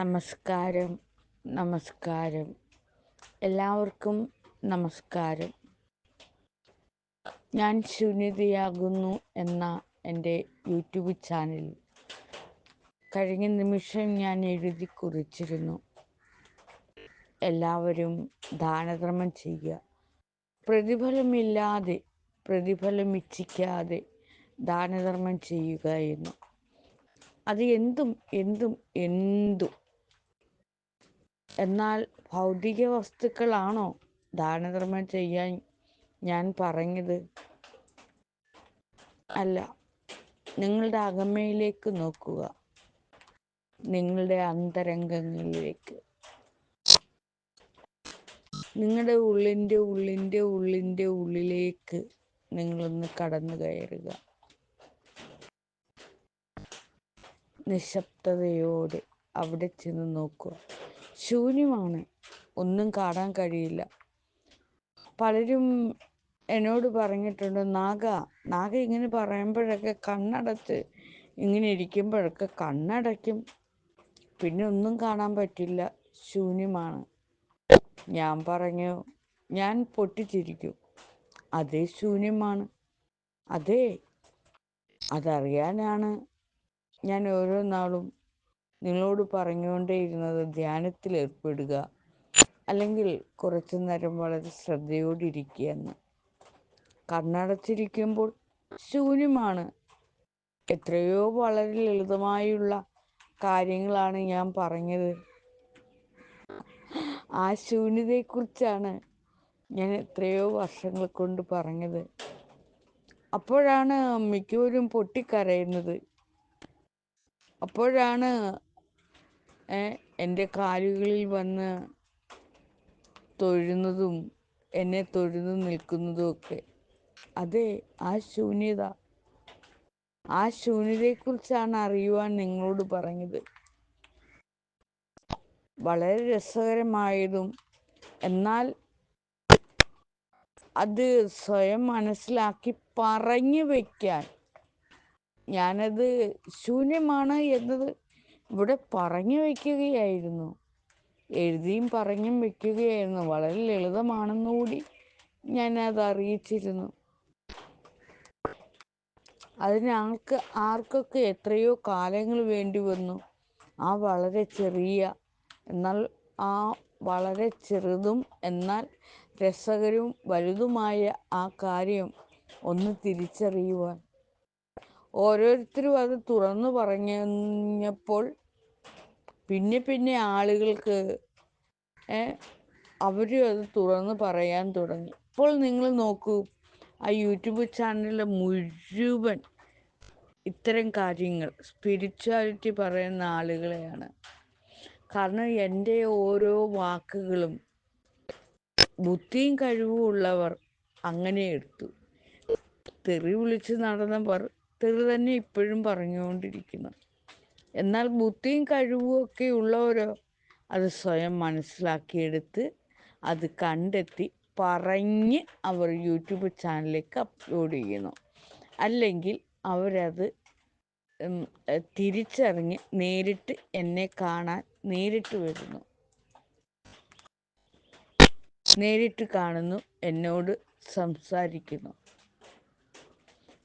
നമസ്കാരം നമസ്കാരം. എല്ലാവർക്കും നമസ്കാരം. ഞാൻ ശൂന്യതയാകുന്നു എന്ന എന്റെ യൂട്യൂബ് ചാനൽ. കഴിഞ്ഞ നിമിഷം ഞാൻ എഴുതി കുറിച്ചിരുന്നു. എല്ലാവരും ദാനധർമ്മം ചെയ്യുക. പ്രതിഫലമില്ലാതെ പ്രതിഫലം ഇച്ഛിക്കാതെ ദാനധർമ്മം ചെയ്യുക എന്ന്. അത് എന്തും എന്തും എന്തും എന്നാൽ ഭൗതിക വസ്തുക്കളാണോ ദാനധർമ്മം ചെയ്യാൻ ഞാൻ പറഞ്ഞത്? അല്ല. നിങ്ങളുടെ അകമയിലേക്ക് നോക്കുക. നിങ്ങളുടെ അന്തരംഗങ്ങളിലേക്ക്. നിങ്ങളുടെ ഉള്ളിന്റെ ഉള്ളിന്റെ ഉള്ളിന്റെ ഉള്ളിലേക്ക് നിങ്ങളൊന്ന് കടന്നു കയറുക. നിശബ്ദതയോടെ അവിടെ ചെന്ന് നോക്കുക. ശൂന്യമാണ്. ഒന്നും കാണാൻ കഴിയില്ല. പലരും എന്നോട് പറഞ്ഞിട്ടുണ്ട് നാഗ നാഗ ഇങ്ങനെ പറയുമ്പോഴൊക്കെ കണ്ണടച്ച് ഇങ്ങനെ ഇരിക്കുമ്പോഴൊക്കെ കണ്ണടയ്ക്കും. പിന്നെ ഒന്നും കാണാൻ പറ്റില്ല. ശൂന്യമാണ്. ഞാൻ പറഞ്ഞു ഞാൻ പൊട്ടിച്ചിരിക്കും. അതേ ശൂന്യമാണ്. അതെ അതറിയാനാണ് ഞാൻ ഓരോ നാളും നിങ്ങളോട് പറഞ്ഞുകൊണ്ടേയിരുന്നത് ധ്യാനത്തിൽ ഏർപ്പെടുക. അല്ലെങ്കിൽ കുറച്ചു നേരം വളരെ ശ്രദ്ധയോടിരിക്കുക എന്ന് കണ്ണടച്ചിരിക്കുമ്പോൾ ശൂന്യമാണ്. എത്രയോ വളരെ ലളിതമായുള്ള കാര്യങ്ങളാണ് ഞാൻ പറഞ്ഞത്. ആ ശൂന്യതയെക്കുറിച്ചാണ് ഞാൻ എത്രയോ വർഷങ്ങൾ കൊണ്ട് പറഞ്ഞത്. അപ്പോഴാണ് മിക്കവരും പൊട്ടിക്കരയുന്നത്. അപ്പോഴാണ് എന്റെ കാലുകളിൽ വന്ന് തൊഴുന്നതും എന്നെ തൊഴുന്നു നിൽക്കുന്നതും ഒക്കെ. അതെ ആ ശൂന്യത. ആ ശൂന്യതയെക്കുറിച്ചാണ് അറിയുവാൻ നിങ്ങളോട് പറഞ്ഞത്. വളരെ രസകരമായതും എന്നാൽ അത് സ്വയം മനസ്സിലാക്കി പറഞ്ഞു വയ്ക്കാൻ ഞാനത് ശൂന്യമാണ് എന്നത് ഇവിടെ പറഞ്ഞു വയ്ക്കുകയായിരുന്നു എഴുതിയും പറഞ്ഞും വയ്ക്കുകയായിരുന്നു വളരെ ലളിതമാണെന്നുകൂടി അത് അറിയിച്ചിരുന്നു അതിനാൾക്ക് ആർക്കൊക്കെ എത്രയോ കാലങ്ങൾ വേണ്ടി വന്നു. ആ വളരെ ചെറിയ എന്നാൽ ആ വളരെ ചെറുതും എന്നാൽ രസകരവും വലുതുമായ ആ കാര്യം ഒന്ന് തിരിച്ചറിയുവാൻ. ഓരോരുത്തരും അത് തുറന്നു പറഞ്ഞപ്പോൾ പിന്നെ പിന്നെ ആളുകൾക്ക് അവരും അത് തുറന്ന് പറയാൻ തുടങ്ങി. ഇപ്പോൾ നിങ്ങൾ നോക്കൂ ആ യൂട്യൂബ് ചാനലിലെ മുഴുവൻ ഇത്തരം കാര്യങ്ങൾ സ്പിരിച്വാലിറ്റി പറയുന്ന ആളുകളെയാണ്. കാരണം എന്റെ ഓരോ വാക്കുകളും ബുദ്ധിയും കഴിവും ഉള്ളവർ അങ്ങനെ എടുത്തു. തെറി വിളിച്ച് നടന്നവർ തെറി തന്നെ ഇപ്പോഴും പറഞ്ഞുകൊണ്ടിരിക്കുന്നു. എന്നാൽ ബുദ്ധിയും കഴിവും ഒക്കെ ഉള്ളവരോ അത് സ്വയം മനസ്സിലാക്കിയെടുത്ത് അത് കണ്ടെത്തി പറഞ്ഞ് അവർ യൂട്യൂബ് ചാനലിലേക്ക് അപ്ലോഡ് ചെയ്യുന്നു. അല്ലെങ്കിൽ അവരത് തിരിച്ചറിഞ്ഞ് നേരിട്ട് എന്നെ കാണാൻ നേരിട്ട് വരുന്നു. നേരിട്ട് കാണുന്നു എന്നോട് സംസാരിക്കുന്നു.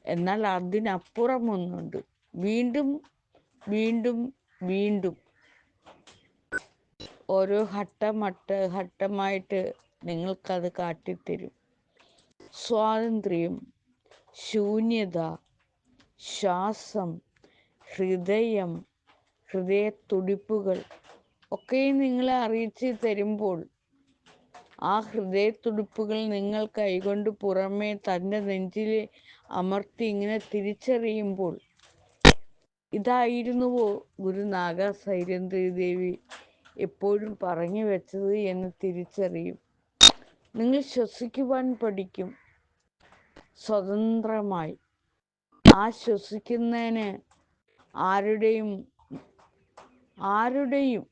എന്നാൽ അതിനപ്പുറം ഒന്നുണ്ട്. വീണ്ടും വീണ്ടും വീണ്ടും ഓരോ ഘട്ടമട്ട് ഘട്ടമായിട്ട് നിങ്ങൾക്കത് കാട്ടിത്തരും. സ്വാതന്ത്ര്യം ശൂന്യത ശ്വാസം ഹൃദയം ഹൃദയത്തുടിപ്പുകൾ ഒക്കെ നിങ്ങളെ അറിയിച്ച് തരുമ്പോൾ ആ ഹൃദയത്തുടിപ്പുകൾ നിങ്ങൾ കൈകൊണ്ട് പുറമേ തന്റെ നെഞ്ചിലെ അമർത്തി ഇങ്ങനെ തിരിച്ചറിയുമ്പോൾ ഇതായിരുന്നുവോ ഗുരുനാഗ സൈരന്ധ്രി ദേവി എപ്പോഴും പറഞ്ഞു വെച്ചത് എന്ന് തിരിച്ചറിയും. നിങ്ങൾ ശ്വസിക്കുവാൻ പഠിക്കും. സ്വതന്ത്രമായി. ആ ശ്വസിക്കുന്നതിന് ആരുടെയും ആരുടെയും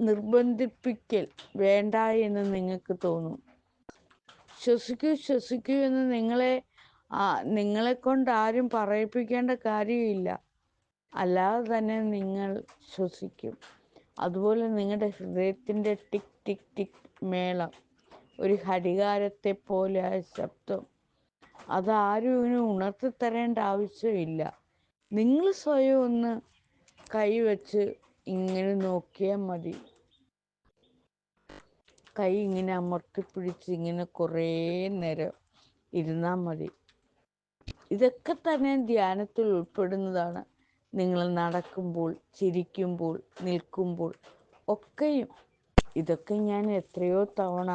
നിർബന്ധിപ്പിക്കൽ വേണ്ട എന്ന് നിങ്ങൾക്ക് തോന്നും. ശ്വസിക്കൂ ശ്വസിക്കൂ എന്ന് നിങ്ങളെ നിങ്ങളെ കൊണ്ട് ആരും പറയിപ്പിക്കേണ്ട കാര്യമില്ല. അല്ലാതെ തന്നെ നിങ്ങൾ ശ്വസിക്കും. അതുപോലെ നിങ്ങളുടെ ഹൃദയത്തിന്റെ ടിക് ടിക് ടിക് മേളം ഒരു ഹരികാരത്തെ പോലെ ആ ശബ്ദം അതാരും ഇങ്ങനെ ഉണർത്തിത്തരേണ്ട ആവശ്യമില്ല. നിങ്ങൾ സ്വയം ഒന്ന് കൈവച്ച് ഇങ്ങനെ നോക്കിയാൽ മതി. കൈ ഇങ്ങനെ അമർത്തിപ്പിടിച്ച് ഇങ്ങനെ കുറേ നേരം ഇരുന്നാൽ മതി. ഇതൊക്കെ തന്നെ ധ്യാനത്തിൽ ഉൾപ്പെടുന്നതാണ്. നിങ്ങൾ നടക്കുമ്പോൾ ചിരിക്കുമ്പോൾ നിൽക്കുമ്പോൾ ഒക്കെയും. ഇതൊക്കെ ഞാൻ എത്രയോ തവണ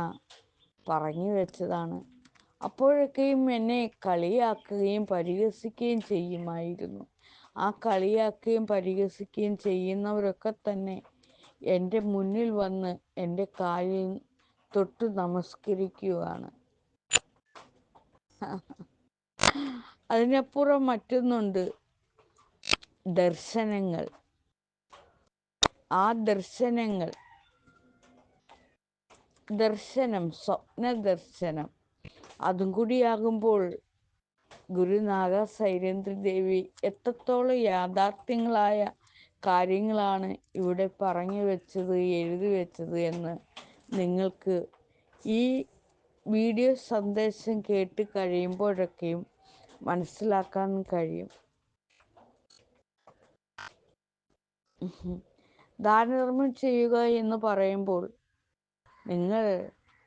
പറഞ്ഞു വെച്ചതാണ്. അപ്പോഴൊക്കെയും എന്നെ കളിയാക്കുകയും പരിഹസിക്കുകയും ചെയ്യുമായിരുന്നു. ആ കളിയാക്കുകയും പരിഹസിക്കുകയും ചെയ്യുന്നവരൊക്കെ തന്നെ എന്റെ മുന്നിൽ വന്ന് എന്റെ കാലിൽ തൊട്ട് നമസ്കരിക്കുകയാണ്. അതിനപ്പുറം മറ്റൊന്നുണ്ട്. ദർശനങ്ങൾ. ആ ദർശനങ്ങൾ. ദർശനം സ്വപ്ന ദർശനം. അതും കൂടിയാകുമ്പോൾ ഗുരുനാഗ സൈരേന്ദ്ര ദേവി എത്രത്തോളം യാഥാർത്ഥ്യങ്ങളായ കാര്യങ്ങളാണ് ഇവിടെ പറഞ്ഞു വെച്ചത് എഴുതി വെച്ചത് എന്ന് നിങ്ങൾക്ക് ഈ വീഡിയോ സന്ദേശം കേട്ട് കഴിയുമ്പോഴൊക്കെയും മനസ്സിലാക്കാൻ കഴിയും. ദാനധർമ്മം ചെയ്യുക എന്ന് പറയുമ്പോൾ നിങ്ങൾ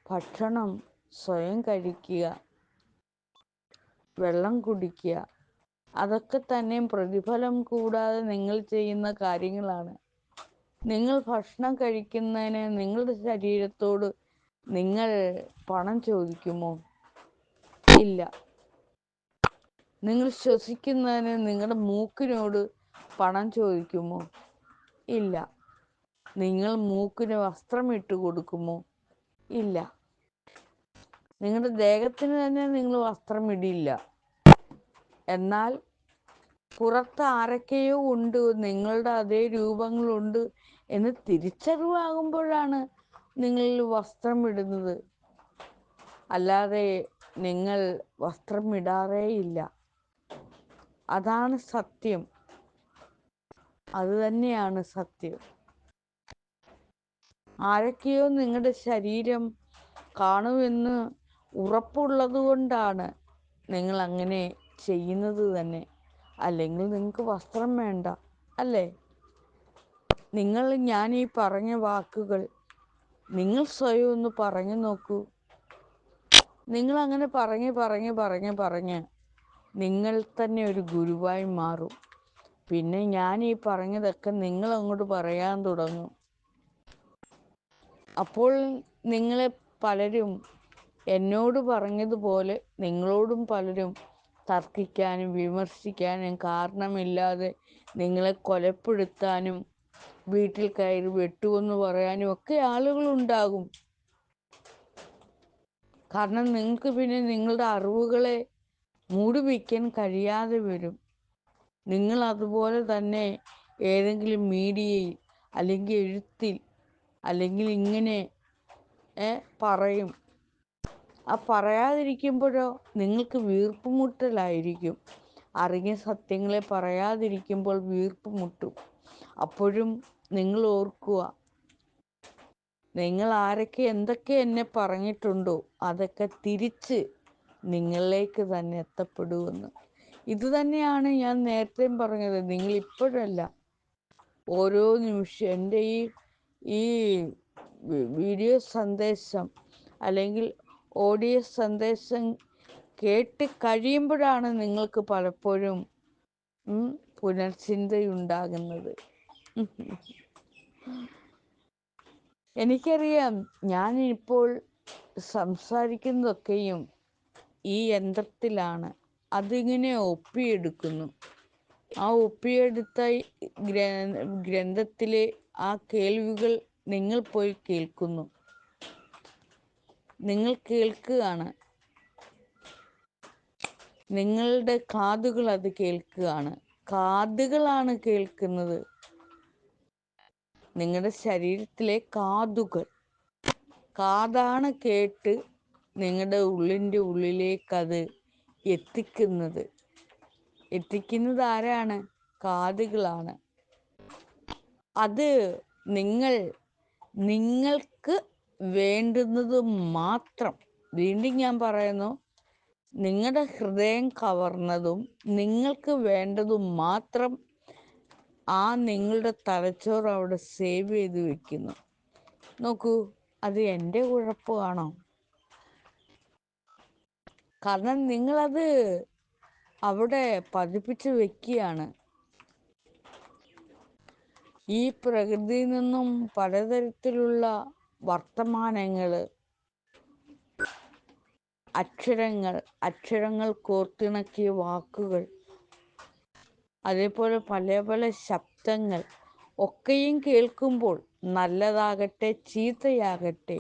ഭക്ഷണം സ്വയം കഴിക്കുക വെള്ളം കുടിക്കുക അതൊക്കെ തന്നെ പ്രതിഫലം കൂടാതെ നിങ്ങൾ ചെയ്യുന്ന കാര്യങ്ങളാണ്. നിങ്ങൾ ഭക്ഷണം കഴിക്കുന്നതിന് നിങ്ങളുടെ ശരീരത്തോട് നിങ്ങൾ പണം ചോദിക്കുമോ? ഇല്ല. നിങ്ങൾ ശ്വസിക്കുന്നതിന് നിങ്ങളുടെ മൂക്കിനോട് പണം ചോദിക്കുമോ? ഇല്ല. നിങ്ങൾ മൂക്കിന് വസ്ത്രം ഇട്ട് കൊടുക്കുമോ? ഇല്ല. നിങ്ങളുടെ ദേഹത്തിന് തന്നെ നിങ്ങൾ വസ്ത്രം ഇടില്ല. എന്നാൽ പുറത്ത് ആരൊക്കെയോ ഉണ്ട് നിങ്ങളുടെ അതേ രൂപങ്ങളുണ്ട് എന്ന് തിരിച്ചറിവാകുമ്പോഴാണ് നിങ്ങൾ വസ്ത്രം ഇടുന്നത്. അല്ലാതെ നിങ്ങൾ വസ്ത്രം ഇടാറേയില്ല. അതാണ് സത്യം. അത് തന്നെയാണ് സത്യം. ആരൊക്കെയോ നിങ്ങളുടെ ശരീരം കാണുമെന്ന് ഉറപ്പുള്ളത് കൊണ്ടാണ് നിങ്ങൾ അങ്ങനെ ചെയ്യുന്നത് തന്നെ. അല്ലെങ്കിൽ നിങ്ങൾക്ക് വസ്ത്രം വേണ്ട അല്ലേ? നിങ്ങൾ ഞാൻ ഈ പറഞ്ഞ വാക്കുകൾ നിങ്ങൾ സ്വയം ഒന്ന് പറഞ്ഞു നോക്കൂ. നിങ്ങൾ അങ്ങനെ പറഞ്ഞ് പറഞ്ഞ് പറഞ്ഞ് പറഞ്ഞ് നിങ്ങൾ തന്നെ ഒരു ഗുരുവായി മാറും. പിന്നെ ഞാൻ ഈ പറഞ്ഞതൊക്കെ നിങ്ങൾ അങ്ങോട്ട് പറയാൻ തുടങ്ങും. അപ്പോൾ നിങ്ങളെ പലരും എന്നോട് പറഞ്ഞതുപോലെ നിങ്ങളോടും പലരും തർക്കിക്കാനും വിമർശിക്കാനും കാരണമില്ലാതെ നിങ്ങളെ കൊലപ്പെടുത്താനും വീട്ടിൽ കയറി വെട്ടുമെന്ന് പറയാനും ഒക്കെ ആളുകളുണ്ടാകും. കാരണം നിങ്ങൾക്ക് പിന്നെ നിങ്ങളുടെ അറിവുകളെ മൂടി വയ്ക്കാൻ കഴിയാതെ വരും. നിങ്ങൾ അതുപോലെ തന്നെ ഏതെങ്കിലും മീഡിയയിൽ അല്ലെങ്കിൽ എഴുത്തിൽ അല്ലെങ്കിൽ ഇങ്ങനെ പറയും. ആ പറയാതിരിക്കുമ്പോഴോ നിങ്ങൾക്ക് വീർപ്പുമുട്ടലായിരിക്കും. അറിഞ്ഞ സത്യങ്ങളെ പറയാതിരിക്കുമ്പോൾ വീർപ്പ് മുട്ടും അപ്പോഴും നിങ്ങൾ ഓർക്കുക നിങ്ങൾ ആരൊക്കെ എന്തൊക്കെ എന്നെ പറഞ്ഞിട്ടുണ്ടോ അതൊക്കെ തിരിച്ച് നിങ്ങളിലേക്ക് തന്നെ എത്തപ്പെടുമെന്ന്. ഇത് തന്നെയാണ് ഞാൻ നേരത്തെയും പറഞ്ഞത്. നിങ്ങൾ ഇപ്പോഴല്ല ഓരോ നിമിഷം എന്റെ ഈ ഈ വീഡിയോ സന്ദേശം അല്ലെങ്കിൽ ഓഡിയോ സന്ദേശം കേട്ട് കഴിയുമ്പോഴാണ് നിങ്ങൾക്ക് പലപ്പോഴും പുനർചിന്തയുണ്ടാകുന്നത്. എനിക്കറിയാം ഞാനിപ്പോൾ സംസാരിക്കുന്നതൊക്കെയും ഈ യന്ത്രത്തിലാണ്. അതിങ്ങനെ ഒപ്പിയെടുക്കുന്നു. ആ ഒപ്പിയെടുത്ത ഗ്രന്ഥത്തിലെ ആ കേൾവികൾ നിങ്ങൾ പോയി കേൾക്കുന്നു. നിങ്ങൾ കേൾക്കുകയാണ്. നിങ്ങളുടെ കാതുകൾ അത് കേൾക്കുകയാണ്. കാതുകളാണ് കേൾക്കുന്നത്. നിങ്ങളുടെ ശരീരത്തിലെ കാതുകൾ. കാതാണ് കേട്ട് നിങ്ങളുടെ ഉള്ളിന്റെ ഉള്ളിലേക്ക് അത് എത്തിക്കുന്നത്. എത്തിക്കുന്നത് ആരാണ്? കാതുകളാണ്. അത് നിങ്ങൾ നിങ്ങൾക്ക് വേണ്ടുന്നത് മാത്രം. വീണ്ടും ഞാൻ പറയുന്നു നിങ്ങളുടെ ഹൃദയം കവർന്നതും നിങ്ങൾക്ക് വേണ്ടതും മാത്രം ആ നിങ്ങളുടെ തലച്ചോറ് അവിടെ സേവ് ചെയ്ത് വെക്കുന്നു. നോക്കൂ അത് എന്റെ കുഴപ്പമാണോ? കാരണം നിങ്ങളത് അവിടെ പതിപ്പിച്ച് വെക്കുകയാണ്. ഈ പ്രകൃതിയിൽ നിന്നും പലതരത്തിലുള്ള വർത്തമാനങ്ങൾ അക്ഷരങ്ങൾ അക്ഷരങ്ങൾ കോർത്തിണക്കിയ വാക്കുകൾ അതേപോലെ പല പല ശബ്ദങ്ങൾ ഒക്കെയും കേൾക്കുമ്പോൾ നല്ലതാകട്ടെ ചീത്തയാകട്ടെ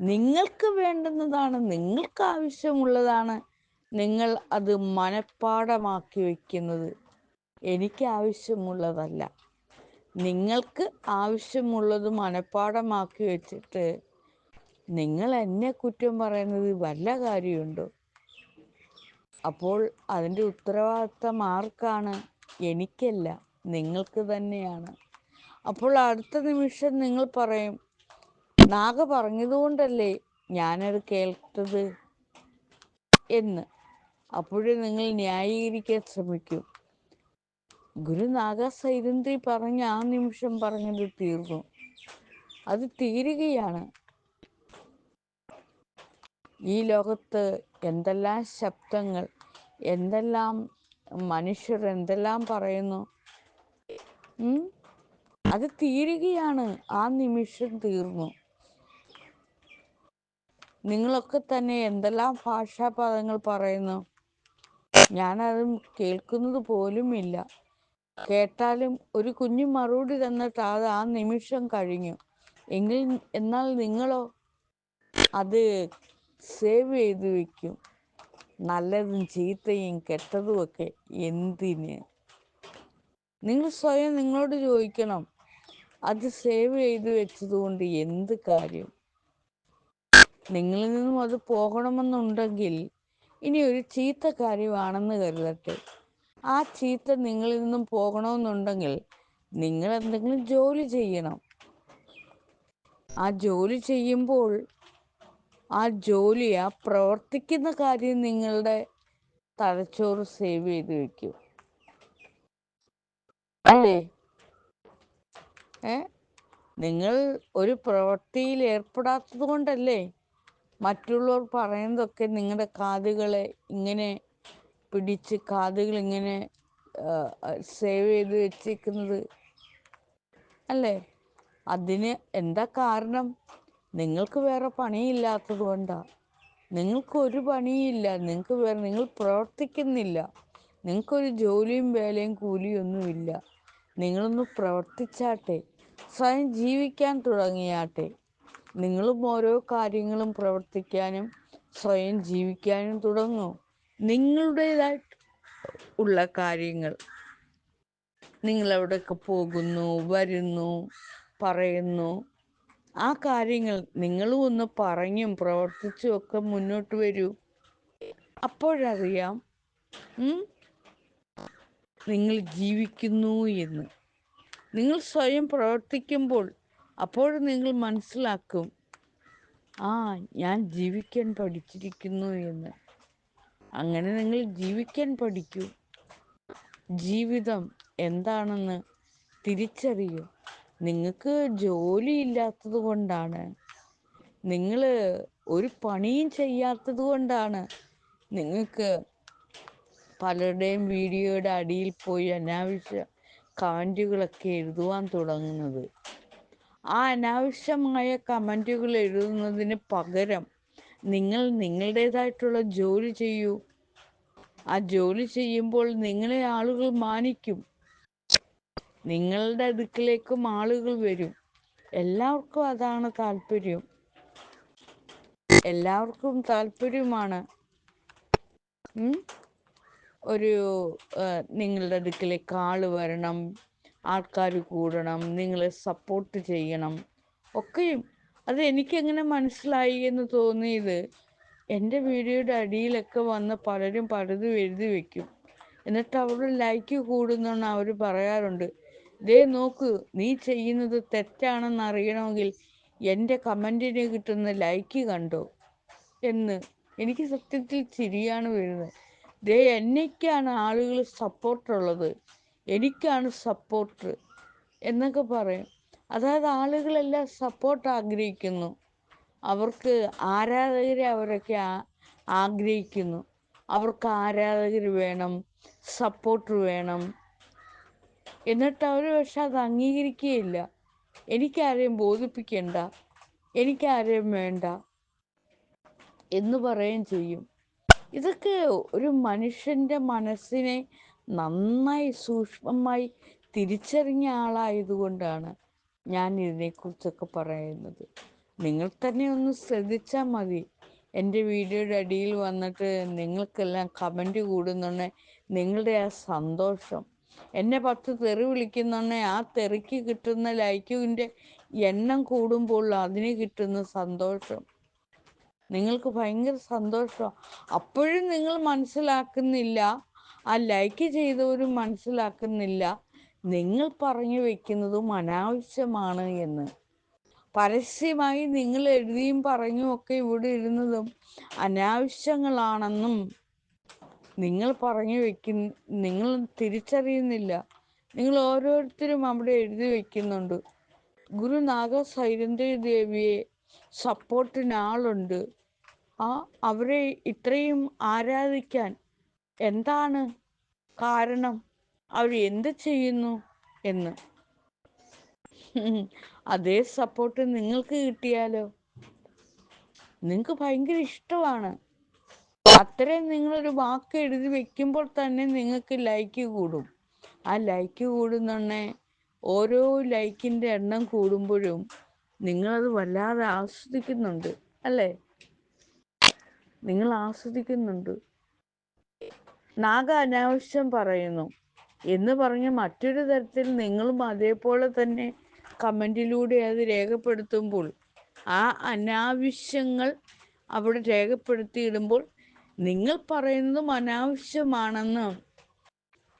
നിങ്ങൾക്ക് വേണ്ടുന്നതാണ് നിങ്ങൾക്ക് ആവശ്യമുള്ളതാണ് നിങ്ങൾ അത് മനഃപ്പാടമാക്കി വയ്ക്കുന്നത്. എനിക്ക് ആവശ്യമുള്ളതല്ല. നിങ്ങൾക്ക് ആവശ്യമുള്ളത് മനഃപ്പാടമാക്കി വെച്ചിട്ട് നിങ്ങൾ എന്നെ കുറ്റം പറയുന്നത് വല്ല കാര്യമുണ്ടോ? അപ്പോൾ അതിന്റെ ഉത്തരവാദിത്തം ആർക്കാണ്? എനിക്കല്ല നിങ്ങൾക്ക് തന്നെയാണ്. അപ്പോൾ അടുത്ത നിമിഷം നിങ്ങൾ പറയും നാഗ പറഞ്ഞതുകൊണ്ടല്ലേ ഞാനത് കേൾത്തത് എന്ന്. അപ്പോഴേ നിങ്ങൾ ന്യായീകരിക്കാൻ ശ്രമിക്കും. ഗുരുനാഗ സൈരന്തി പറഞ്ഞ ആ നിമിഷം പറഞ്ഞത് തീർന്നു. അത് തീരുകയാണ്. ഈ ലോകത്ത് എന്തെല്ലാം ശബ്ദങ്ങൾ എന്തെല്ലാം മനുഷ്യർ എന്തെല്ലാം പറയുന്നു അത് തീരുകയാണ്. ആ നിമിഷം തീർന്നു. നിങ്ങളൊക്കെ തന്നെ എന്തെല്ലാം ഭാഷാ പദങ്ങൾ പറയുന്നു? ഞാനത് കേൾക്കുന്നത് പോലുമില്ല കേട്ടാലും ഒരു കുഞ്ഞു മറുപടി തന്നിട്ട് അത് ആ നിമിഷം കഴിഞ്ഞു. എങ്കിൽ എന്നാൽ നിങ്ങളോ അത് സേവ് ചെയ്ത് വെക്കും. നല്ലതും ചീത്തയും കെട്ടതുമൊക്കെ എന്തിന്? നിങ്ങൾ സ്വയം നിങ്ങളോട് ചോദിക്കണം. അത് സേവ് ചെയ്ത് വെച്ചതുകൊണ്ട് എന്ത് കാര്യം? നിങ്ങളിൽ നിന്നും അത് പോകണമെന്നുണ്ടെങ്കിൽ ഇനി ഒരു ചീത്ത കാര്യമാണെന്ന് കരുതട്ടെ. ആ ചീത്ത നിങ്ങളിൽ നിന്നും പോകണമെന്നുണ്ടെങ്കിൽ നിങ്ങൾ എന്തെങ്കിലും ജോലി ചെയ്യണം. ആ ജോലി ചെയ്യുമ്പോൾ ആ ജോലി ആ പ്രവർത്തിക്കുന്ന കാര്യം നിങ്ങളുടെ തലച്ചോറ് സേവ് ചെയ്ത് വെക്കും. അല്ലേ? ഏ? നിങ്ങൾ ഒരു പ്രവൃത്തിയിൽ ഏർപ്പെടാത്തത് കൊണ്ടല്ലേ? മറ്റുള്ളവർ പറയുന്നതൊക്കെ നിങ്ങളുടെ കാതുകളെ ഇങ്ങനെ പിടിച്ച് കാതുകൾ ഇങ്ങനെ സേവ് ചെയ്ത് വെച്ചിരിക്കുന്നത് അല്ലേ? അതിന് എന്താ കാരണം? നിങ്ങൾക്ക് വേറെ പണിയില്ലാത്തത് കൊണ്ടാണ് നിങ്ങൾക്ക് ഒരു പണിയില്ല. നിങ്ങൾക്ക് വേറെ നിങ്ങൾ പ്രവർത്തിക്കുന്നില്ല. നിങ്ങൾക്കൊരു ജോലിയും വേലയും കൂലിയൊന്നുമില്ല. നിങ്ങളൊന്ന് പ്രവർത്തിച്ചാട്ടെ. സ്വയം ജീവിക്കാൻ തുടങ്ങിയാട്ടെ. നിങ്ങളും ഓരോ കാര്യങ്ങളും പ്രവർത്തിക്കാനും സ്വയം ജീവിക്കാനും തുടങ്ങൂ. നിങ്ങളുടേതായിട്ട് ഉള്ള കാര്യങ്ങൾ. നിങ്ങൾ എവിടെയൊക്കെ പോകുന്നു വരുന്നു പറയുന്നു. ആ കാര്യങ്ങൾ നിങ്ങളും ഒന്ന് പറഞ്ഞും പ്രവർത്തിച്ചും ഒക്കെ മുന്നോട്ട് വരൂ. അപ്പോഴറിയാം നിങ്ങൾ ജീവിക്കുന്നു എന്ന്. നിങ്ങൾ സ്വയം പ്രവർത്തിക്കുമ്പോൾ അപ്പോൾ നിങ്ങൾ മനസ്സിലാക്കും. ആ ഞാൻ ജീവിക്കാൻ പഠിച്ചിരിക്കുന്നു എന്ന്. അങ്ങനെ നിങ്ങൾ ജീവിക്കാൻ പഠിക്കൂ. ജീവിതം എന്താണെന്ന് തിരിച്ചറിയൂ. നിങ്ങൾക്ക് ജോലി ഇല്ലാത്തത് കൊണ്ടാണ്. നിങ്ങൾ ഒരു പണിയും ചെയ്യാത്തത് കൊണ്ടാണ്. നിങ്ങൾക്ക് പലരുടെയും വീഡിയോയുടെ അടിയിൽ പോയി അനാവശ്യ കമന്റുകളൊക്കെ എഴുതുവാൻ തുടങ്ങുന്നത്. ആ അനാവശ്യമായ കമന്റുകൾ എഴുതുന്നതിന് പകരം നിങ്ങൾ നിങ്ങളുടേതായിട്ടുള്ള ജോലി ചെയ്യൂ. ആ ജോലി ചെയ്യുമ്പോൾ നിങ്ങളെ ആളുകൾ മാനിക്കും. നിങ്ങളുടെ അടുക്കിലേക്കും ആളുകൾ വരും. എല്ലാവർക്കും അതാണ് താല്പര്യം. എല്ലാവർക്കും താല്പര്യമാണ്. ഒരു നിങ്ങളുടെ അടുക്കിലേക്ക് ആൾ വരണം. ആൾക്കാർ കൂടണം നിങ്ങളെ സപ്പോർട്ട് ചെയ്യണം ഒക്കെയും അത് എനിക്കെങ്ങനെ മനസ്സിലായി എന്ന് തോന്നിയത് എന്റെ വീഡിയോയുടെ അടിയിലൊക്കെ വന്ന് പലരും പലതും എഴുതി വയ്ക്കും എന്നിട്ട് അവർ ലൈക്ക് കൂടുന്നെന്ന് അവർ പറയാറുണ്ട് ദേ നോക്ക് നീ ചെയ്യുന്നത് തെറ്റാണെന്ന് അറിയണമെങ്കിൽ എന്റെ കമന്റിന് കിട്ടുന്ന ലൈക്ക് കണ്ടോ? എന്ന് എനിക്ക് സത്യത്തിൽ ചിരിയാണ് വരുന്നത്. ദേ എന്നേക്കാണ് ആളുകൾ സപ്പോർട്ടുള്ളത് എനിക്കാണ് സപ്പോർട്ട് എന്നൊക്കെ പറയും. അതായത് ആളുകളെല്ലാം സപ്പോർട്ട് ആഗ്രഹിക്കുന്നു. അവർക്ക് ആരാധകരെ അവരൊക്കെ ആഗ്രഹിക്കുന്നു. അവർക്ക് ആരാധകർ വേണം സപ്പോർട്ട് വേണം. എന്നിട്ട് അവർ പക്ഷെ അത് അംഗീകരിക്കുകയില്ല. എനിക്കാരെയും ബോധിപ്പിക്കേണ്ട എനിക്കാരെയും വേണ്ട എന്ന് പറയുകയും ചെയ്യും. ഇതൊക്കെ ഒരു മനുഷ്യന്റെ മനസ്സിനെ നന്നായി സൂക്ഷ്മമായി തിരിച്ചറിഞ്ഞ ആളായതുകൊണ്ടാണ് ഞാൻ ഇതിനെക്കുറിച്ചൊക്കെ പറയുന്നത്. നിങ്ങൾ തന്നെ ഒന്ന് ശ്രദ്ധിച്ചാൽ മതി. എന്റെ വീഡിയോയുടെ അടിയിൽ വന്നിട്ട് നിങ്ങൾക്കെല്ലാം കമന്റ് കൂടുന്നുണ്ട് നിങ്ങളുടെ ആ സന്തോഷം. എന്നെ പത്ത് തെറി വിളിക്കുന്നുണ്ടെ ആ തെറിക്ക് കിട്ടുന്ന ലൈക്കിന്റെ എണ്ണം കൂടുമ്പോൾ അതിന് കിട്ടുന്ന സന്തോഷം. നിങ്ങൾക്ക് ഭയങ്കര സന്തോഷം. അപ്പോഴും നിങ്ങൾ മനസ്സിലാക്കുന്നില്ല. ആ ലൈക്ക് ചെയ്തവരും മനസ്സിലാക്കുന്നില്ല. നിങ്ങൾ പറഞ്ഞു വെക്കുന്നതും അനാവശ്യമാണ് എന്ന്. പരസ്യമായി നിങ്ങൾ എഴുതിയും പറഞ്ഞും ഒക്കെ ഇവിടെ ഇരുന്നതും അനാവശ്യങ്ങളാണെന്നും നിങ്ങൾ പറഞ്ഞു വെക്കുന്ന നിങ്ങൾ തിരിച്ചറിയുന്നില്ല. നിങ്ങൾ ഓരോരുത്തരും അവിടെ എഴുതി വെക്കുന്നുണ്ട്. ഗുരു നാഗ സൈരന്ദ്രി ദേവിയെ സപ്പോർട്ടിന് ആളുണ്ട്. ആ അവരെ ഇത്രയും ആരാധിക്കാൻ എന്താണ് കാരണം? അവർ എന്ത് ചെയ്യുന്നു എന്ന്. അതേ സപ്പോർട്ട് നിങ്ങൾക്ക് കിട്ടിയാലോ? നിങ്ങൾക്ക് ഭയങ്കര ഇഷ്ടമാണ്. അത്രയും നിങ്ങളൊരു വാക്ക് എഴുതി വെക്കുമ്പോൾ തന്നെ നിങ്ങൾക്ക് ലൈക്ക് കൂടും. ആ ലൈക്ക് കൂടുന്നെ ഓരോ ലൈക്കിന്റെ എണ്ണം കൂടുമ്പോഴും നിങ്ങളത് വല്ലാതെ ആസ്വദിക്കുന്നുണ്ട്. അല്ലേ? നിങ്ങൾ ആസ്വദിക്കുന്നുണ്ട്. നാഗ അനാവശ്യം പറയുന്നു. എന്ന് പറഞ്ഞ് മറ്റൊരു തരത്തിൽ നിങ്ങളും അതേപോലെ തന്നെ കമന്റിലൂടെ അത് രേഖപ്പെടുത്തുമ്പോൾ ആ അനാവശ്യങ്ങൾ അവിടെ രേഖപ്പെടുത്തിയിടുമ്പോൾ നിങ്ങൾ പറയുന്നതും അനാവശ്യമാണെന്ന്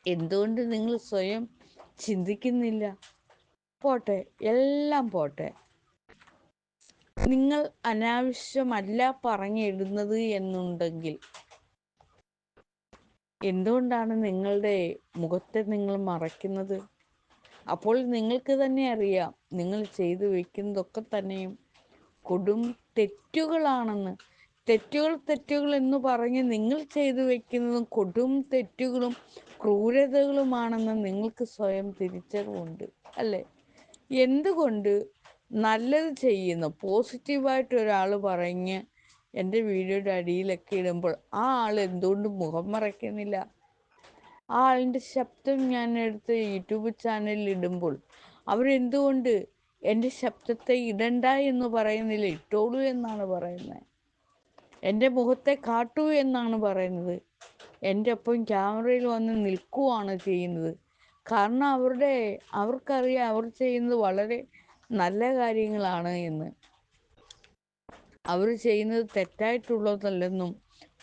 എന്തുകൊണ്ട് നിങ്ങൾ സ്വയം ചിന്തിക്കുന്നില്ല? പോട്ടെ എല്ലാം പോട്ടെ. നിങ്ങൾ അനാവശ്യമല്ല പറഞ്ഞിടുന്നത് എന്നുണ്ടെങ്കിൽ എന്തുകൊണ്ടാണ് നിങ്ങളുടെ മുഖത്തെ നിങ്ങൾ മറയ്ക്കുന്നത്? അപ്പോൾ നിങ്ങൾക്ക് തന്നെ അറിയാം നിങ്ങൾ ചെയ്തു വെക്കുന്നതൊക്കെ തന്നെയും കൊടും തെറ്റുകളാണെന്ന്. തെറ്റുകൾ തെറ്റുകൾ എന്ന് പറഞ്ഞ് നിങ്ങൾ ചെയ്തു വെക്കുന്നതും കൊടും തെറ്റുകളും ക്രൂരതകളുമാണെന്ന് നിങ്ങൾക്ക് സ്വയം തിരിച്ചറിവുണ്ട് അല്ലേ? എന്തുകൊണ്ട് നല്ലത് ചെയ്യുന്നു? പോസിറ്റീവായിട്ട് ഒരാൾ പറഞ്ഞ് എന്റെ വീഡിയോയുടെ അടിയിലൊക്കെ ഇടുമ്പോൾ ആ ആൾ എന്തുകൊണ്ട് മുഖം മറയ്ക്കുന്നില്ല? ആ ആളിന്റെ ശബ്ദം ഞാൻ എടുത്ത് യൂട്യൂബ് ചാനലിൽ ഇടുമ്പോൾ അവരെന്തുകൊണ്ട് എന്റെ ശബ്ദത്തെ ഇടണ്ട എന്ന് പറയുന്നില്ല ഇട്ടോളൂ എന്നാണ് പറയുന്നത്. എന്റെ മുഖത്തെ കാട്ടൂ എന്നാണ് പറയുന്നത്. എന്റെ ഒപ്പം ക്യാമറയിൽ വന്ന് നിൽക്കുവാണ് ചെയ്യുന്നത്. കാരണം അവരുടെ അവർക്കറിയാം അവർ ചെയ്യുന്നത് വളരെ നല്ല കാര്യങ്ങളാണ് എന്ന്. അവർ ചെയ്യുന്നത് തെറ്റായിട്ടുള്ളതല്ലെന്നും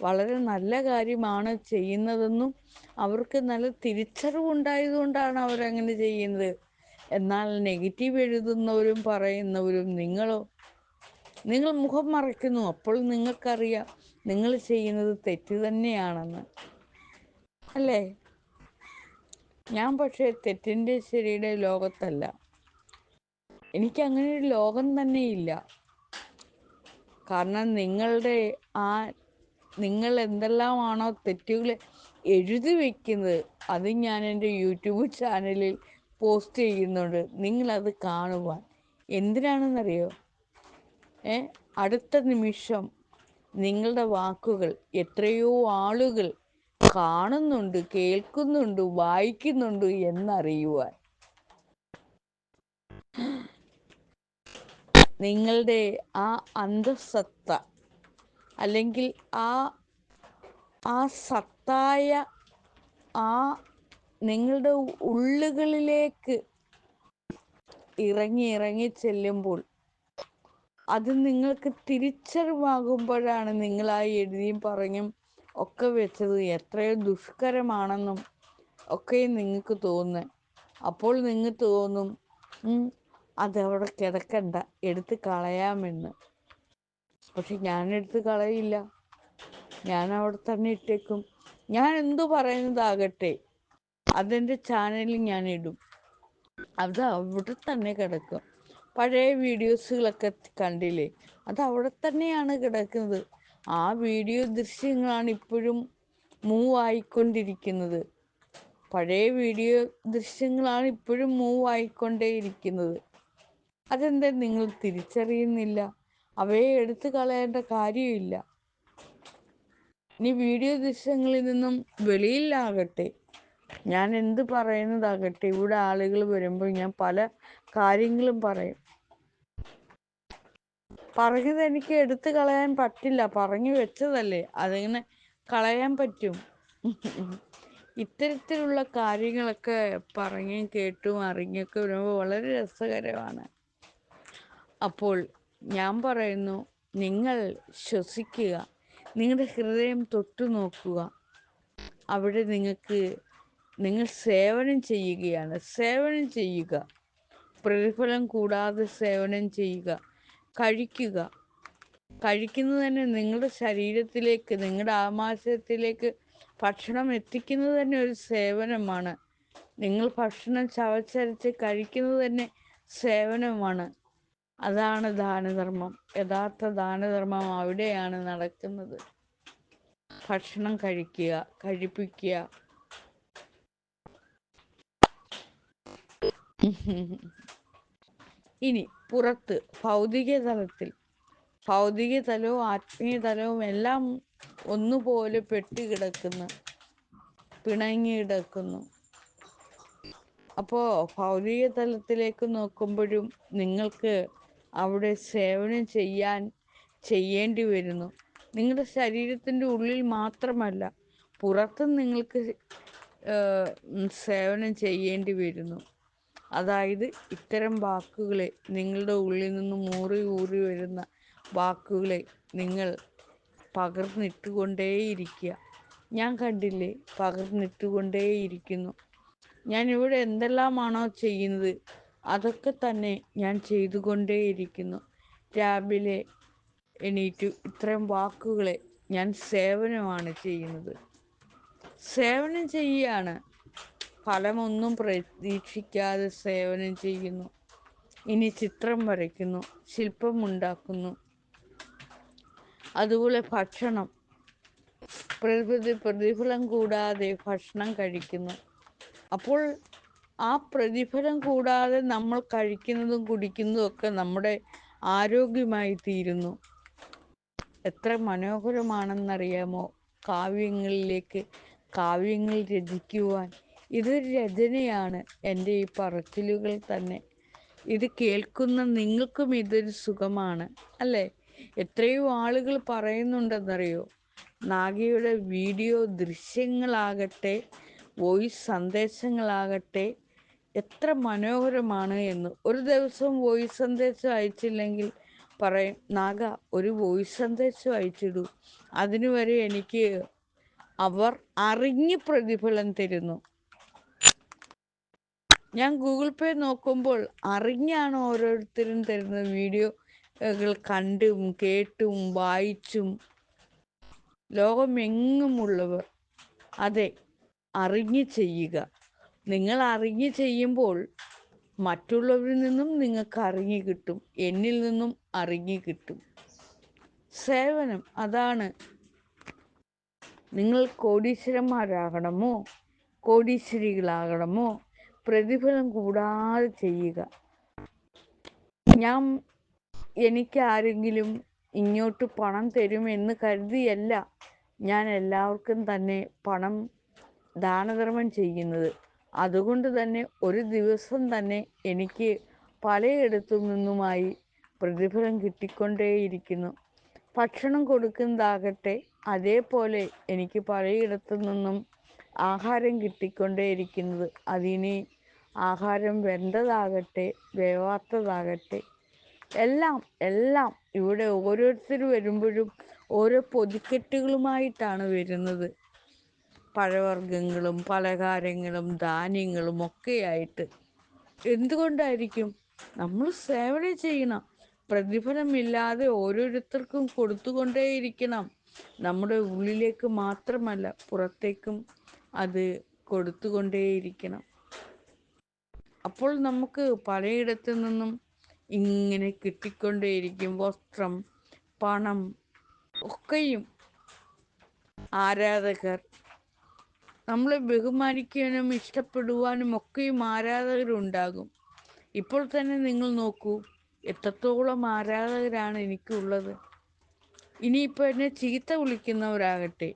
വളരെ നല്ല കാര്യമാണ് ചെയ്യുന്നതെന്നും അവർക്ക് നല്ല തിരിച്ചറിവുണ്ടായതുകൊണ്ടാണ് അവരങ്ങനെ ചെയ്യുന്നത്. എന്നാൽ നെഗറ്റീവ് എഴുതുന്നവരും പറയുന്നവരും നിങ്ങളോ നിങ്ങൾ മുഖം മറയ്ക്കുന്നു അപ്പോൾ നിങ്ങൾക്കറിയാം നിങ്ങൾ ചെയ്യുന്നത് തെറ്റ് തന്നെയാണെന്ന്. അല്ലേ? ഞാൻ പക്ഷേ തെറ്റിന്റെ ശരിയുടെ ലോകത്തല്ല. എനിക്കങ്ങനെ ഒരു ലോകം തന്നെയില്ല. കാരണം നിങ്ങളുടെ ആ നിങ്ങൾ എന്തെല്ലാമാണോ തെറ്റുകൾ എഴുതി വെക്കുന്നത് അത് ഞാൻ എന്റെ യൂട്യൂബ് ചാനലിൽ പോസ്റ്റ് ചെയ്യുന്നുണ്ട്. നിങ്ങളത് കാണുവാൻ. എന്തിനാണെന്നറിയോ? ഏ? അടുത്ത നിമിഷം നിങ്ങളുടെ വാക്കുകൾ എത്രയോ ആളുകൾ കാണുന്നുണ്ട് കേൾക്കുന്നുണ്ട് വായിക്കുന്നുണ്ട് എന്നറിയുവാൻ. നിങ്ങളുടെ ആ അന്തസത്ത അല്ലെങ്കിൽ ആ ആ സത്തായ ആ നിങ്ങളുടെ ഉള്ളുകളിലേക്ക് ഇറങ്ങി ഇറങ്ങി ചെല്ലുമ്പോൾ അത് നിങ്ങൾക്ക് തിരിച്ചറിവാകുമ്പോഴാണ് നിങ്ങളായി എഴുതിയും പറഞ്ഞും ഒക്കെ വെച്ചത്. എത്രയോ ദുഷ്കരമാണെന്നും ഒക്കെ നിങ്ങൾക്ക് തോന്നുന്നത് അപ്പോൾ നിങ്ങൾക്ക് തോന്നും "ഉം, അതവിടെ കിടക്കണ്ട. എടുത്ത് കളയാമെന്ന് പക്ഷെ ഞാൻ എടുത്ത് കളയില്ല. ഞാൻ അവിടെ തന്നെ ഇട്ടേക്കും. ഞാൻ എന്തു പറയുന്നതാകട്ടെ. അതെന്റെ ചാനലിൽ ഞാൻ ഇടും. അത് അവിടെ തന്നെ കിടക്കും. പഴയ വീഡിയോസുകളൊക്കെ കണ്ടില്ലേ? അത് അവിടെ തന്നെയാണ് കിടക്കുന്നത്. ആ വീഡിയോ ദൃശ്യങ്ങളാണ് ഇപ്പോഴും മൂവ് ആയിക്കൊണ്ടിരിക്കുന്നത്. പഴയ വീഡിയോ ദൃശ്യങ്ങളാണ് ഇപ്പോഴും മൂവ് ആയിക്കൊണ്ടേയിരിക്കുന്നത്. അതെന്താ നിങ്ങൾ തിരിച്ചറിയുന്നില്ല? അവയെ എടുത്തു കളയേണ്ട കാര്യമില്ല. ഇനി വീഡിയോ ദൃശ്യങ്ങളിൽ നിന്നും വെളിയിലാകട്ടെ. ഞാൻ എന്ത് പറയുന്നതാകട്ടെ? ഇവിടെ ആളുകൾ വരുമ്പോൾ ഞാൻ പല കാര്യങ്ങളും പറയും. പറഞ്ഞത് എനിക്ക് എടുത്തു കളയാൻ പറ്റില്ല. പറഞ്ഞു വെച്ചതല്ലേ. അതിങ്ങനെ കളയാൻ പറ്റും. ഇത്തരത്തിലുള്ള കാര്യങ്ങളൊക്കെ പറഞ്ഞും കേട്ടും അറിഞ്ഞൊക്കെ വരുമ്പോൾ വളരെ രസകരമാണ്. അപ്പോൾ ഞാൻ പറയുന്നു നിങ്ങൾ ശ്വസിക്കുക. നിങ്ങളുടെ ഹൃദയം തൊട്ടു നോക്കുക. അവിടെ നിങ്ങൾക്ക് നിങ്ങൾ സേവനം ചെയ്യുകയാണ്. സേവനം ചെയ്യുക. പ്രതിഫലം കൂടാതെ സേവനം ചെയ്യുക. കഴിക്കുക. കഴിക്കുന്നത് തന്നെ നിങ്ങളുടെ ശരീരത്തിലേക്ക് നിങ്ങളുടെ ആമാശയത്തിലേക്ക് ഭക്ഷണം എത്തിക്കുന്നത് തന്നെ ഒരു സേവനമാണ്. നിങ്ങൾ ഭക്ഷണം ചവച്ചരച്ച് കഴിക്കുന്നത് തന്നെ സേവനമാണ്. അതാണ് ദാനധർമ്മം. യഥാർത്ഥ ദാനധർമ്മം അവിടെയാണ് നടക്കുന്നത്. ഭക്ഷണം കഴിക്കുക കഴിപ്പിക്കുക. ഇനി പുറത്ത് ഭൗതിക തലത്തിൽ ഭൗതിക തലവും ആത്മീയ തലവും എല്ലാം ഒന്നുപോലെ പെട്ടുകിടക്കുന്നു പിണങ്ങി കിടക്കുന്നു അപ്പോൾ ഭൗതിക തലത്തിലേക്ക് നോക്കുമ്പോഴും നിങ്ങൾക്ക് അവിടെ സേവനം ചെയ്യാൻ ചെയ്യേണ്ടി വരുന്നു. നിങ്ങളുടെ ശരീരത്തിന്റെ ഉള്ളിൽ മാത്രമല്ല പുറത്തും നിങ്ങൾക്ക് സേവനം ചെയ്യേണ്ടി വരുന്നു. അതായത് ഇത്തരം വാക്കുകളെ നിങ്ങളുടെ ഉള്ളിൽ നിന്ന് മൂറി ഊറി വരുന്ന വാക്കുകളെ നിങ്ങൾ പകർന്നിട്ടുകൊണ്ടേയിരിക്കുക. ഞാൻ കണ്ടില്ലേ പകർന്നിട്ടുകൊണ്ടേയിരിക്കുന്നു. ഞാൻ ഇവിടെ എന്തെല്ലാമാണോ ചെയ്യുന്നത്? അതൊക്കെ തന്നെ ഞാൻ ചെയ്തുകൊണ്ടേയിരിക്കുന്നു. രാവിലെ എണീറ്റു ഇത്രയും വാക്കുകളെ ഞാൻ സേവനമാണ് ചെയ്യുന്നത്. സേവനം ചെയ്യുകയാണ് ഫലമൊന്നും പ്രതീക്ഷിക്കാതെ സേവനം ചെയ്യുന്നു. ഇനി ചിത്രം വരയ്ക്കുന്നു ശില്പമുണ്ടാക്കുന്നു. അതുപോലെ ഭക്ഷണം. പ്രതി പ്രതിഫലം കൂടാതെ ഭക്ഷണം കഴിക്കുന്നു. അപ്പോൾ ആ പ്രതിഫലം കൂടാതെ നമ്മൾ കഴിക്കുന്നതും കുടിക്കുന്നതും ഒക്കെ നമ്മുടെ ആരോഗ്യമായി തീരുന്നു. എത്ര മനോഹരമാണെന്നറിയാമോ? കാവ്യങ്ങളിലേക്ക് കാവ്യങ്ങൾ രചിക്കുവാൻ. ഇതൊരു രചനയാണ് എന്റെ ഈ പറച്ചിലുകൾ തന്നെ. ഇത് കേൾക്കുന്ന നിങ്ങൾക്കും ഇതൊരു സുഖമാണ് അല്ലേ? എത്രയോ ആളുകൾ പറയുന്നുണ്ടെന്നറിയോ? നാഗയുടെ വീഡിയോ ദൃശ്യങ്ങളാകട്ടെ വോയിസ് സന്ദേശങ്ങളാകട്ടെ എത്ര മനോഹരമാണ് എന്ന്. ഒരു ദിവസം വോയിസ് സന്ദേശം അയച്ചില്ലെങ്കിൽ പറയും നാഗ ഒരു വോയിസ് സന്ദേശം അയച്ചിടൂ. അതിനുവരെ എനിക്ക് അവർ അറിഞ്ഞ് പ്രതിഫലം തരുന്നു. ഞാൻ ഗൂഗിൾ പേ നോക്കുമ്പോൾ അറിഞ്ഞാണ് ഓരോരുത്തരും തരുന്ന വീഡിയോകൾ കണ്ടും കേട്ടും വായിച്ചും. ലോകമെങ്ങുമുള്ളവർ അതെ അറിഞ്ഞ് ചെയ്യുക. നിങ്ങൾ അറിഞ്ഞ് ചെയ്യുമ്പോൾ മറ്റുള്ളവരിൽ നിന്നും നിങ്ങൾക്ക് അറിഞ്ഞു കിട്ടും. എന്നിൽ നിന്നും അറിഞ്ഞു കിട്ടും. സേവനം അതാണ്. നിങ്ങൾ കോടീശ്വരന്മാരാകണമോ? കോടീശ്വരികളാകണമോ? പ്രതിഫലം കൂടാതെ ചെയ്യുക. ഞാൻ എനിക്ക് ആരെങ്കിലും ഇങ്ങോട്ട് പണം തരും എന്ന് കരുതിയല്ല ഞാൻ എല്ലാവർക്കും തന്നെ പണം ദാനധർമ്മം ചെയ്യുന്നത്. അതുകൊണ്ട് തന്നെ ഒരു ദിവസം തന്നെ എനിക്ക് പലയിടത്തു നിന്നുമായി പ്രതിഫലം കിട്ടിക്കൊണ്ടേയിരിക്കുന്നു. ഭക്ഷണം കൊടുക്കുന്നതാകട്ടെ അതേപോലെ എനിക്ക് പലയിടത്തു നിന്നും ആഹാരം കിട്ടിക്കൊണ്ടേയിരിക്കുന്നത്. അതിനി ആഹാരം വെന്തതാകട്ടെ വേവാത്തതാകട്ടെ എല്ലാം എല്ലാം ഇവിടെ ഓരോരുത്തർ വരുമ്പോഴും ഓരോ പൊതിക്കെട്ടുകളുമായിട്ടാണ് വരുന്നത്. പഴവർഗങ്ങളും പലഹാരങ്ങളും ധാന്യങ്ങളും ഒക്കെയായിട്ട്. എന്തുകൊണ്ടായിരിക്കും? നമ്മൾ സേവനം ചെയ്യണം. പ്രതിഫലമില്ലാതെ ഓരോരുത്തർക്കും കൊടുത്തുകൊണ്ടേയിരിക്കണം. നമ്മുടെ ഉള്ളിലേക്ക് മാത്രമല്ല പുറത്തേക്കും അത് കൊടുത്തുകൊണ്ടേയിരിക്കണം. അപ്പോൾ നമുക്ക് പലയിടത്തു നിന്നും ഇങ്ങനെ കിട്ടിക്കൊണ്ടേയിരിക്കും വസ്ത്രം പണം ഒക്കെയും. ആരാധകർ നമ്മളെ ബഹുമാനിക്കാനും ഇഷ്ടപ്പെടുവാനും ഒക്കെയും ആരാധകരുണ്ടാകും. ഇപ്പോൾ തന്നെ നിങ്ങൾ നോക്കൂ എത്രത്തോളം ആരാധകരാണ് എനിക്കുള്ളത്. ഇനിയിപ്പോൾ എന്നെ ചീത്ത വിളിക്കുന്നവരാകട്ടെ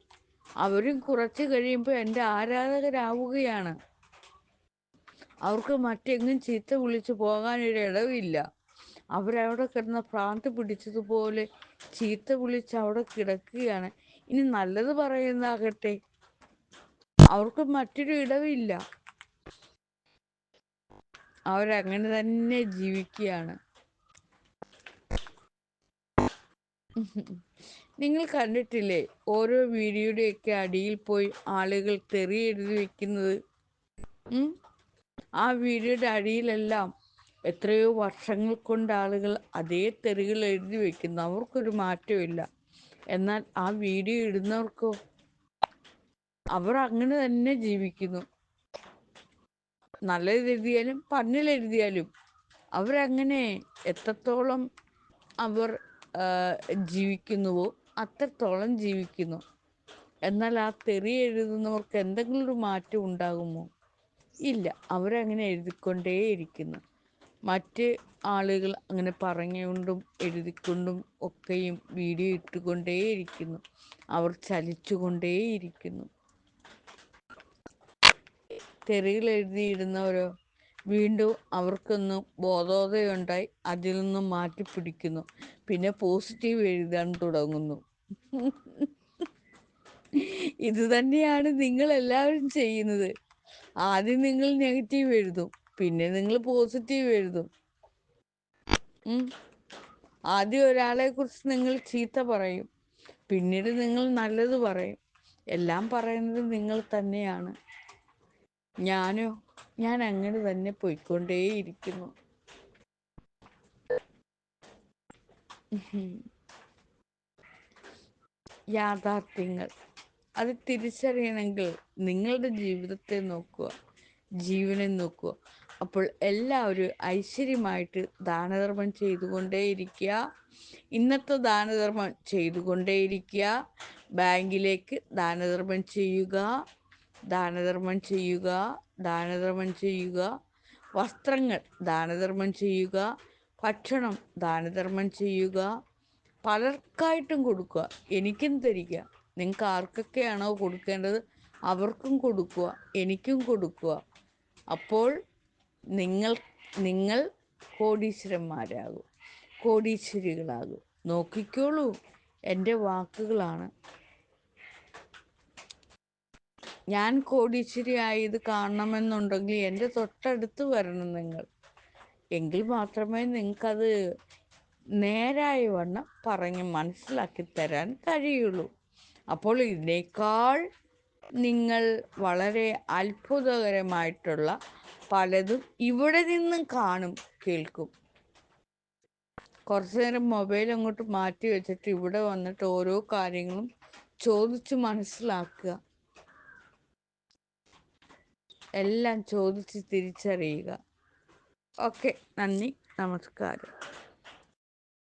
അവരും കുറച്ച് കഴിയുമ്പോൾ എന്റെ ആരാധകരാവുകയാണ്. അവർക്ക് മറ്റെങ്ങും ചീത്ത വിളിച്ചു പോകാനൊരു ഇടവില്ല. അവരവിടെ കിടന്ന ഭ്രാന്ത് പിടിച്ചതുപോലെ ചീത്ത വിളിച്ച് അവിടെ കിടക്കുകയാണ്. ഇനി നല്ലത് പറയുന്നതാകട്ടെ അവർക്ക് മറ്റൊരു ഇടവില്ല. അവരങ്ങനെ തന്നെ ജീവിക്കുകയാണ്. നിങ്ങൾ കണ്ടിട്ടില്ലേ? ഓരോ വീഡിയോയുടെയൊക്കെ അടിയിൽ പോയി ആളുകൾ തെറി എഴുതി വെക്കുന്നത്. ആ വീഡിയോയുടെ അടിയിലെല്ലാം എത്രയോ വർഷങ്ങൾ കൊണ്ട് ആളുകൾ അതേ തെറികൾ എഴുതി വെക്കുന്നു. അവർക്കൊരു മാറ്റമില്ല. എന്നാൽ ആ വീഡിയോ ഇടുന്നവർക്കോ അവർ അങ്ങനെ തന്നെ ജീവിക്കുന്നു. നല്ലത് എഴുതിയാലും അവർ അവരങ്ങനെ എത്രത്തോളം അവർ ജീവിക്കുന്നുവോ അത്രത്തോളം ജീവിക്കുന്നു. എന്നാൽ ആ തെറി എഴുതുന്നവർക്ക് എന്തെങ്കിലും ഒരു മാറ്റം ഉണ്ടാകുമോ? ഇല്ല. അവരങ്ങനെ എഴുതിക്കൊണ്ടേയിരിക്കുന്നു മറ്റ് ആളുകൾ അങ്ങനെ പറഞ്ഞുകൊണ്ടും എഴുതിക്കൊണ്ടും ഒക്കെയും വീഡിയോ ഇട്ടുകൊണ്ടേയിരിക്കുന്നു അവർ ചലിച്ചുകൊണ്ടേയിരിക്കുന്നു തെറികൾ എഴുതിയിടുന്നവരോ വീണ്ടും അവർക്കൊന്ന് ബോധോദയുണ്ടായി അതിൽ നിന്നും മാറ്റി പിടിക്കുന്നു. പിന്നെ പോസിറ്റീവ് എഴുതാൻ തുടങ്ങുന്നു. ഇത് തന്നെയാണ് നിങ്ങൾ എല്ലാവരും ചെയ്യുന്നത്. ആദ്യം നിങ്ങൾ നെഗറ്റീവ് എഴുതും പിന്നെ നിങ്ങൾ പോസിറ്റീവ് എഴുതും. ആദ്യം ഒരാളെ കുറിച്ച് നിങ്ങൾ ചീത്ത പറയും പിന്നീട് നിങ്ങൾ നല്ലത് പറയും. എല്ലാം പറയുന്നത് നിങ്ങൾ തന്നെയാണ്. ഞാനോ ഞാൻ അങ്ങനെ തന്നെ പോയിക്കൊണ്ടേയിരിക്കുന്നു. യാഥാർത്ഥ്യങ്ങൾ. അത് തിരിച്ചറിയണമെങ്കിൽ നിങ്ങളുടെ ജീവിതത്തെ നോക്കുക ജീവനെ നോക്കുക. അപ്പോൾ എല്ലാവരും ഐശ്വര്യമായിട്ട് ദാനധർമ്മം ചെയ്തുകൊണ്ടേയിരിക്കുക. ഇന്നത്തെ ദാനധർമ്മം ചെയ്തുകൊണ്ടേയിരിക്കുക. ബാങ്കിലേക്ക് ദാനധർമ്മം ചെയ്യുക. ദാനധർമ്മം ചെയ്യുക ദാനധർമ്മം ചെയ്യുക. വസ്ത്രങ്ങൾ ദാനധർമ്മം ചെയ്യുക. ഭക്ഷണം ദാനധർമ്മം ചെയ്യുക. പലർക്കായിട്ടും കൊടുക്കുക. എനിക്കും തരിക. നിങ്ങൾക്ക് ആർക്കൊക്കെയാണോ കൊടുക്കേണ്ടത് അവർക്കും കൊടുക്കുക. എനിക്കും കൊടുക്കുക. അപ്പോൾ നിങ്ങൾ നിങ്ങൾ കോടീശ്വരന്മാരാകും. കോടീശ്വരികളാകും. നോക്കിക്കോളൂ. എന്റെ വാക്കുകളാണ് ഞാൻ കോടീശ്വരി ആയത് കാണണമെന്നുണ്ടെങ്കിൽ എന്റെ തൊട്ടടുത്ത് വരണം നിങ്ങൾ. എങ്കിൽ മാത്രമേ നിങ്ങൾക്കത് നേരായ വണ്ണം പറഞ്ഞ് മനസ്സിലാക്കി തരാൻ കഴിയുള്ളൂ. അപ്പോൾ ഇതിനേക്കാൾ നിങ്ങൾ വളരെ അത്ഭുതകരമായിട്ടുള്ള പലതും ഇവിടെ നിന്നും കാണും കേൾക്കും. കുറച്ചു നേരം മൊബൈൽ അങ്ങോട്ട് മാറ്റി വെച്ചിട്ട് ഇവിടെ വന്നിട്ട് ഓരോ കാര്യങ്ങളും ചോദിച്ചു മനസ്സിലാക്കുക. എല്ലാം ചോദിച്ച് തിരിച്ചറിയുക. ഓക്കെ നന്ദി നമസ്കാരം.